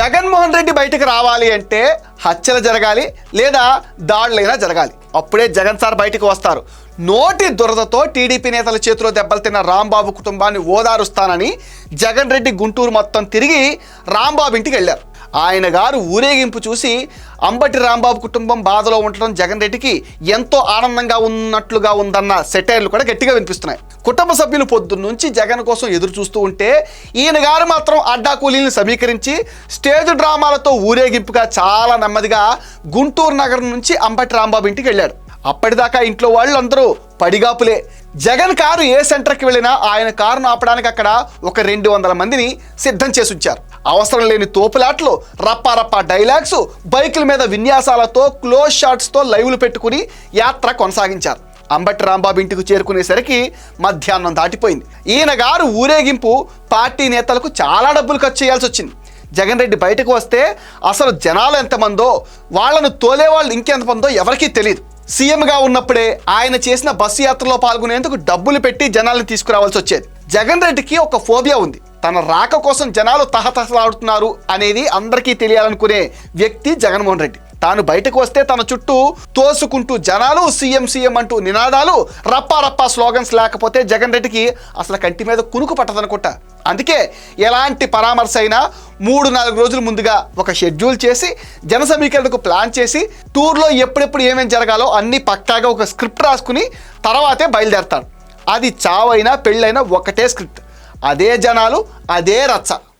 జగన్మోహన్ రెడ్డి బయటకు రావాలి అంటే హత్యలు జరగాలి లేదా దాడులైనా జరగాలి. అప్పుడే జగన్ సార్ బయటకు వస్తారు. నోటి దురదతో టీడీపీ నేతల చేతిలో దెబ్బలు తిన్న రాంబాబు కుటుంబాన్ని ఓదారుస్తానని జగన్ రెడ్డి గుంటూరు మొత్తం తిరిగి రాంబాబు ఇంటికి వెళ్ళారు. ఆయన గారు ఊరేగింపు చూసి అంబటి రాంబాబు కుటుంబం బాధలో ఉండటం జగన్ రెడ్డికి ఎంతో ఆనందంగా ఉన్నట్లుగా ఉందన్న సెటైర్లు కూడా గట్టిగా వినిపిస్తున్నాయి. కుటుంబ సభ్యులు పొద్దున్నుంచి జగన్ కోసం ఎదురు చూస్తూ ఉంటే ఈయన గారు మాత్రం అడ్డా కూలీలను సమీకరించి స్టేజ్ డ్రామాలతో ఊరేగింపుగా చాలా నెమ్మదిగా గుంటూరు నగరం నుంచి అంబటి రాంబాబు ఇంటికి వెళ్ళాడు. అప్పటిదాకా ఇంట్లో వాళ్ళందరూ పడిగాపులే. జగన్ కారు ఏ సెంటర్కి వెళ్ళినా ఆయన కారును ఆపడానికి అక్కడ ఒక రెండు వందల మందిని సిద్ధం చేసి ఉంచారు అవసరం లేని తోపులాట్లు రప్పారప్పా డైలాగ్స్ బైకుల మీద విన్యాసాలతో క్లోజ్ షాట్స్తో లైవ్లు పెట్టుకుని యాత్ర కొనసాగించారు. అంబటి రాంబాబు ఇంటికి చేరుకునేసరికి మధ్యాహ్నం దాటిపోయింది. ఈయన గారు ఊరేగింపు పార్టీ నేతలకు చాలా డబ్బులు ఖర్చు చేయాల్సి వచ్చింది. జగన్ రెడ్డి బయటకు వస్తే అసలు జనాలు ఎంతమందో వాళ్ళను తోలే వాళ్ళు ఇంకెంతమందో ఎవరికీ తెలియదు సీఎంగా ఉన్నప్పుడే ఆయన చేసిన బస్సు యాత్రలో పాల్గొనేందుకు డబ్బులు పెట్టి జనాల్ని తీసుకురావాల్సి వచ్చేది. జగన్ రెడ్డికి ఒక ఫోబియా ఉంది. తన రాక కోసం జనాలు తహతహలాడుతున్నారు అనేది అందరికీ తెలియాలనుకునే వ్యక్తి జగన్మోహన్ రెడ్డి. తాను బయటకు వస్తే తన చుట్టూ తోసుకుంటూ జనాలు సీఎం సీఎం అంటూ నినాదాలు రప్పా రప్పా స్లోగన్స్ లేకపోతే జగన్ రెడ్డికి అసలు కంటి మీద కునుకు పట్టదనుకుంటా. అందుకే ఎలాంటి పరామర్శ అయినా మూడు నాలుగు రోజుల ముందుగా ఒక షెడ్యూల్ చేసి జన సమీకరణకు ప్లాన్ చేసి టూర్లో ఎప్పుడెప్పుడు ఏమేమి జరగాలో అన్ని పక్కాగా ఒక స్క్రిప్ట్ రాసుకుని తర్వాతే బయలుదేరతాడు. అది చావైనా పెళ్ళైనా ఒకటే స్క్రిప్ట్. అదే జనాలు అదే రచ్చ.